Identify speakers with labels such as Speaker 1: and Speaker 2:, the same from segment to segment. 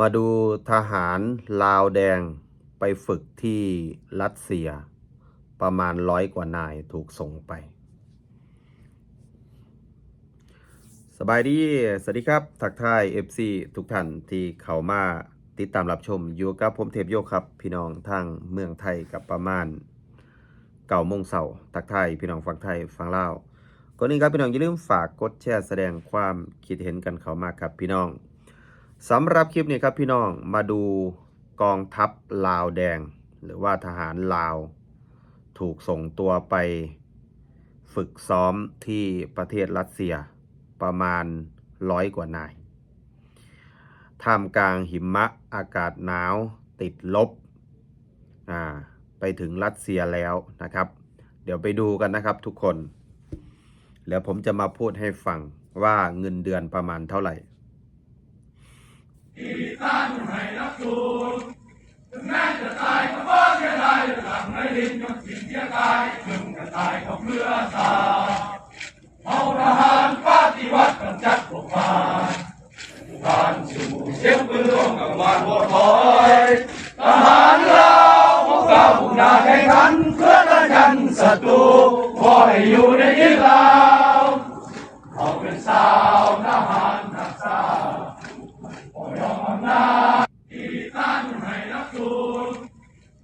Speaker 1: มาดูทหารลาวแดงไปฝึกที่รัสเซีย ประมาณร้อยกว่านายถูกส่งไป สบายดี สวัสดีครับ ทักทาย FC ทุกท่านที่เข้ามาติดตามรับชมอยู่กับผมเทพโยกครับ พี่น้องทางเมืองไทยกับประมาณเก่าโมงเสาร์ทักทายพี่น้องฝั่งไทยฝั่งลาวก่อนนี้ครับพี่น้องอย่าลืมฝากกดแชร์แสดงความคิดเห็นกันเข้ามาครับพี่น้อง สำหรับคลิปนี้ครับพี่น้องมาดูกองทัพลาวแดง หรือว่าทหารลาว ถูกส่งตัวไปฝึกซ้อมที่ประเทศรัสเซียประมาณร้อยกว่านายท่ามกลางหิมะอากาศหนาวติดลบอ่าไปถึงรัสเซียแล้วนะครับ เดี๋ยวไปดูกันนะครับทุกคน แล้วผมจะมาพูดให้ฟังว่าเงินเดือนประมาณเท่าไหร่ ที่สร้างให้นักสูงถึงแม้จะตายก็
Speaker 2: เพื่อเสียด้หลัง
Speaker 1: ไม่ลิ้นก็สิ้นเสียกายถึงจะตายก็เพ
Speaker 2: ื่อสาเอาทหารปฏิวัติกำจัดพวกมารทานสู่เสียงปืนร่วมกับมารวัวอยทหารเราของข้าบุกนาแข่งขันเพื่อตะชันศัตรูขอให้อยู่ในยึดเราเอาเป็นสาวทหารนักษาขอยอมอำนาจที่ต้าน ให้นักสู้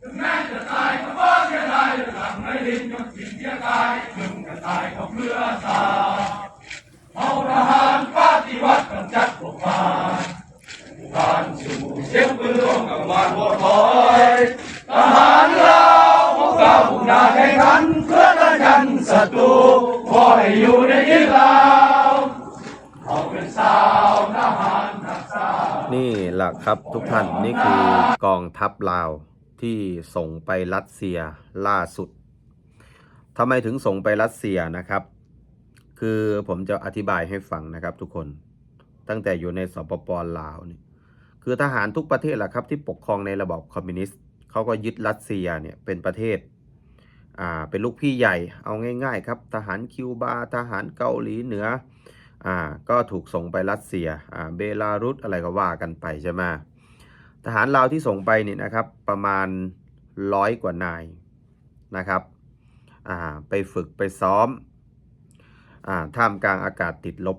Speaker 2: ถึงแม้จะตายก็ฟ้าเสียดายหลังไม่ลิ้นจนสิ้นเสียกายถึงจะตายก็เพื่อชาเอาทหารปฏิวัติกำจัดพวกมารการสู่เสียงปืนร่วมกับมารบัวคอยทหารลาของก้าหน้าแข่งขันเพื่อกันศัตรูขอให้อยู่ใน
Speaker 1: ครับทุกท่านนี่คือกองทัพลาวที่ส่งไปรัสเซียล่าสุดทำไมถึงส่งไปรัสเซียนะครับ คือผมจะอธิบายให้ฟังนะครับทุกคนตั้งแต่อยู่ในสปปลาวนี่คือทหารทุกประเทศแหละครับที่ปกครองในระบอบคอมมิวนิสต์เขาก็ยึดรัสเซียเนี่ยเป็นประเทศอ่าเป็นลูกพี่ใหญ่เอาง่าย ๆ ครับ ทหารคิวบา ทหารเกาหลีเหนือ อ่าก็ถูกส่งไปรัสเซียอ่าเบลารุสอะไรก็ว่ากันไปใช่ไหมทหารลาวที่ส่งไปนี่นะครับประมาณร้อยกว่านายนะครับอ่าไปฝึกไปซ้อมอ่าท่ามกลางอากาศติดลบ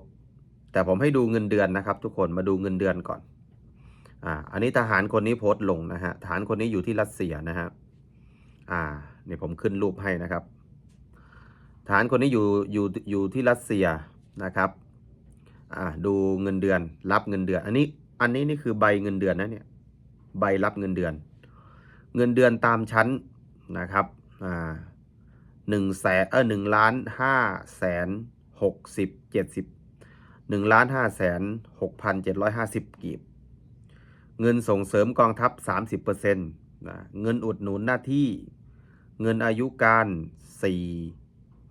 Speaker 1: แต่ผมให้ดูเงินเดือนนะครับ ทุกคนมาดูเงินเดือนก่อนอ่าอันนี้ทหารคนนี้โพสต์ลงนะฮะทหารคนนี้อยู่ที่รัสเซียนะฮะอ่าเนี่ยผมขึ้นรูปให้นะครับทหารคนนี้อยู่อยู่อยู่ที่รัสเซียนะครับ อ่าดูเงินเดือน รับเงินเดือน อันนี้อันนี้นี่คือใบเงินเดือนนะเนี่ยใบรับเงินเดือน เงินเดือนตามชั้นนะครับอ่าหนึ่งแสนเออหนึ่งล้านห้าแสนหกสิบเจ็ดสิบหนึ่งล้านห้าแสนหกพันเจ็ดร้อยห้าสิบกีบ เงินส่งเสริมกองทัพสามสิบเปอร์เซ็นต์นะเงินอุดหนุนหน้าที่ เงินอายุการสี่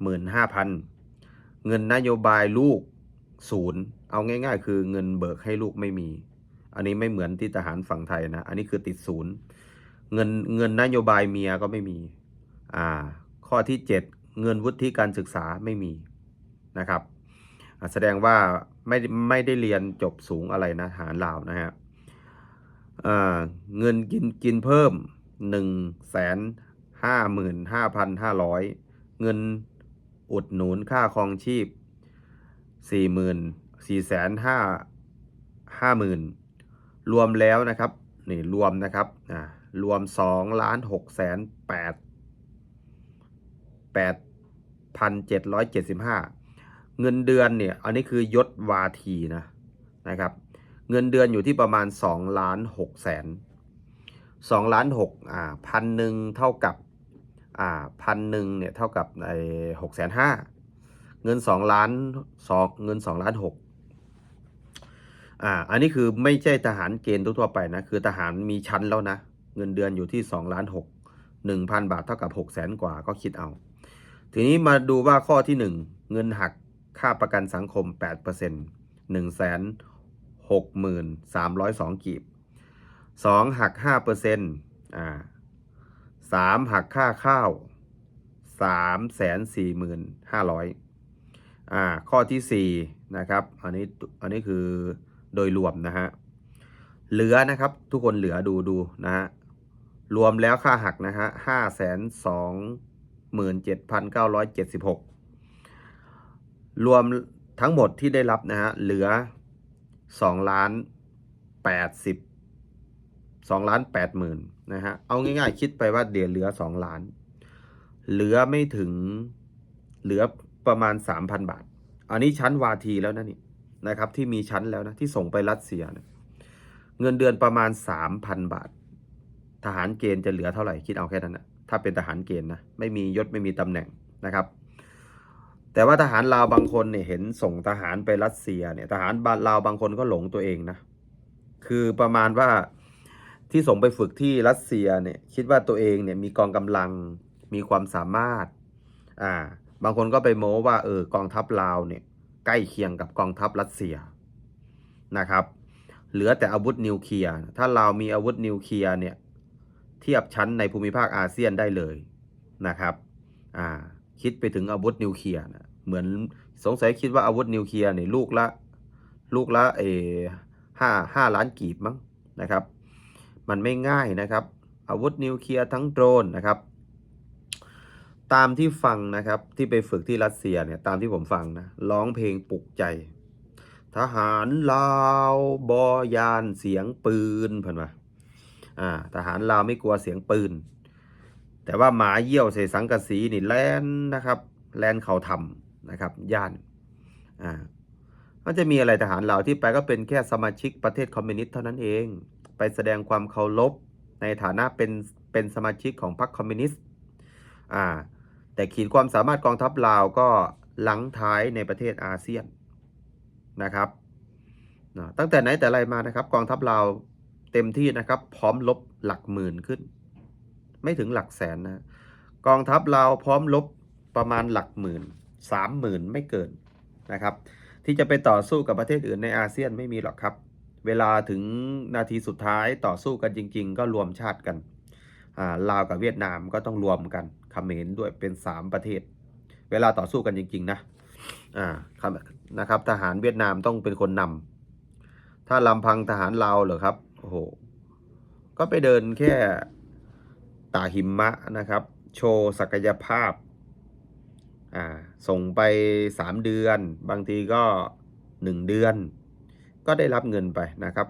Speaker 1: หมื่นห้าพันเงินนโยบายลูก ศูนย์เอาง่าย ๆ คือเงินเบิกให้ลูกไม่มี อันนี้ไม่เหมือนที่ทหารฝั่งไทยนะ อันนี้คือติดศูนย์เงินเงินนโยบายเมียก็ไม่มี อ่า ข้อที่ 7 เงินวุฒิการศึกษาไม่มีนะครับ แสดงว่าไม่ไม่ได้เรียนจบสูงอะไรนะทหารลาวนะฮะเงินกินกินเพิ่ม1นึ่งแสนห้าหมื่นห้าพันห้าร้อยเงินอุดหนุนค่าครองชีพ สี่หมื่นสี่แสนห้าห้าหมื่นรวมแล้วนะครับนี่รวมนะครับอ่ารวมสองล้านหกแสนแปดแปดพันเจ็ดร้อยเจ็ดสิบห้าเงินเดือนเนี่ยอันนี้คือยศวาทีนะนะครับเงินเดือนอยู่ที่ประมาณสองล้านหกแสนสองล้านหกอ่าพันหนึ่งเท่ากับอ่าพันหนึ่งเนี่ยเท่ากับไอ้หกแสนห้า เงินสองล้านสองเงินสองล้านหกอ่า อันนี้คือไม่ใช่ทหารเกณฑ์ทั่วไปนะ คือทหารมีชั้นแล้วนะ เงินเดือนอยู่ที่สองล้านหกหนึ่งพันบาทเท่ากับหกแสนกว่าก็คิดเอา ทีนี้มาดูว่าข้อที่หนึ่งเงินหักค่าประกันสังคมแปดเปอร์เซ็นต์หนึ่งแสนหกหมื่นสามร้อยสองกีบสองหักห้าเปอร์เซ็นต์อ่าสามหักค่าข้าวสามแสนสี่หมื่นห้าร้อย อ่าข้อที่4นะครับอันนี้อันนี้คือโดยรวมนะฮะเหลือนะครับทุกคนเหลือดูดูนะฮะรวมแล้วค่าหักนะฮะห้าแสนสองหมื่นเจ็ดพันเก้าร้อยเจ็ดสิบหกรวมทั้งหมดที่ได้รับนะฮะเหลือสองล้านแปดสิบสองล้านแปดหมื่นนะฮะเอาง่ายๆคิดไปว่าเดี๋ยวเหลือสองล้าน เหลือไม่ถึงเหลือ ประมาณสามพันบาท อันนี้ชั้นวาทีแล้วนะนี่นะครับ ที่มีชั้นแล้วนะที่ส่งไปรัสเซียนะเงินเดือนประมาณสามพันบาท ทหารเกณฑ์จะเหลือเท่าไหร่คิดเอาแค่นั้นนะถ้าเป็นทหารเกณฑ์นะไม่มียศไม่มีตำแหน่งนะครับ แต่ว่าทหารลาวบางคนเนี่ยเห็นส่งทหารไปรัสเซียเนี่ยทหารลาวบางคนก็หลงตัวเองนะคือประมาณว่าที่ส่งไปฝึกที่รัสเซียเนี่ยคิดว่าตัวเองเนี่ยมีกองกำลังมีความสามารถอ่า บางคนก็ไปโม้ว่าเออกองทัพลาวเนี่ยใกล้เคียงกับกองทัพรัสเซียนะครับ เหลือแต่อาวุธนิวเคลียร์ถ้าลาวมีอาวุธนิวเคลียร์เนี่ยเทียบชั้นในภูมิภาคอาเซียนได้เลยนะครับอ่าคิดไปถึงอาวุธนิวเคลียร์นะเหมือนสงสัยคิดว่าอาวุธนิวเคลียร์เนี่ยลูกละลูกละเอห้าห้าล้านกีบมั้งนะครับ มันไม่ง่ายนะครับ อาวุธนิวเคลียร์ทั้งโดรนนะครับ ตามที่ฟังนะครับ ที่ไปฝึกที่รัสเซียเนี่ยตามที่ผมฟังนะร้องเพลงปลุกใจ ทหารลาวบอยานเสียงปืนเพิ่นว่าอ่าทหารลาวไม่กลัวเสียงปืน แต่ว่าหมาเยี่ยวใส่สังกะสีนี่แลนนะครับ แลนเขาทำนะครับย่านอ่ามันจะมีอะไรทหารลาวที่ไปก็เป็นแค่สมาชิกประเทศคอมมิวนิสต์เท่านั้นเอง ไปแสดงความเคารพในฐานะเป็นเป็นสมาชิกของพรรคคอมมิวนิสต์อ่า แต่ขีดความสามารถกองทัพลาวก็หลังท้ายในประเทศอาเซียนนะครับนะตั้งแต่ไหนแต่ไรมานะครับ กองทัพเราวเต็มที่นะครับ พร้อมลบหลักหมื่นขึ้น ไม่ถึงหลักแสนนะกองทัพเราวพร้อมลบประมาณหลักหมื่นสามหมื่นไม่เกินนะครับ ที่จะไปต่อสู้กับประเทศอื่นในอาเซียนไม่มีหรอกครับ เวลาถึงนาทีสุดท้ายต่อสู้กันจริง ๆ ก็รวมชาติกันลาวกับเวียดนามก็ต้องรวมกัน เขมรด้วยเป็นสามประเทศ เวลาต่อสู้กันจริง ๆ นะอ่าครับนะครับ ทหารเวียดนามต้องเป็นคนนำถ้าลำพังทหารลาวเหรอครับโอ้โหก็ไปเดินแค่ตาหิมะนะครับ โชว์ศักยภาพอ่าส่งไปสามเดือน บางทีก็หนึ่งเดือน ก็ได้รับเงินไปนะครับ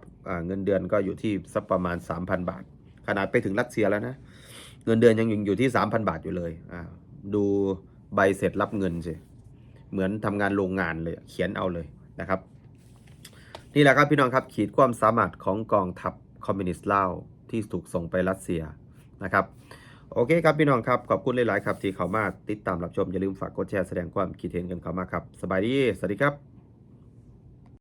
Speaker 1: เงินเดือนก็อยู่ที่สักประมาณ 3,000 บาท ขนาดไปถึงรัสเซียแล้วนะ เงินเดือนยังอยู่ที่3,000บาทอยู่เลยอ่าดูใบเสร็จรับเงินสิเหมือนทำงานโรงงานเลยเขียนเอาเลยนะครับ นี่แหละครับพี่น้องครับขีดความสามารถของกองทัพคอมมิวนิสต์ลาวที่ถูกส่งไปรัสเซียนะครับโอเคครับพี่น้องครับ ขอบคุณหลาย ๆ ครับ ที่เข้ามาติดตามรับชม อย่าลืมฝากกดแชร์แสดงความคิดเห็นกันเข้ามาครับ สบายดี สวัสดีครับ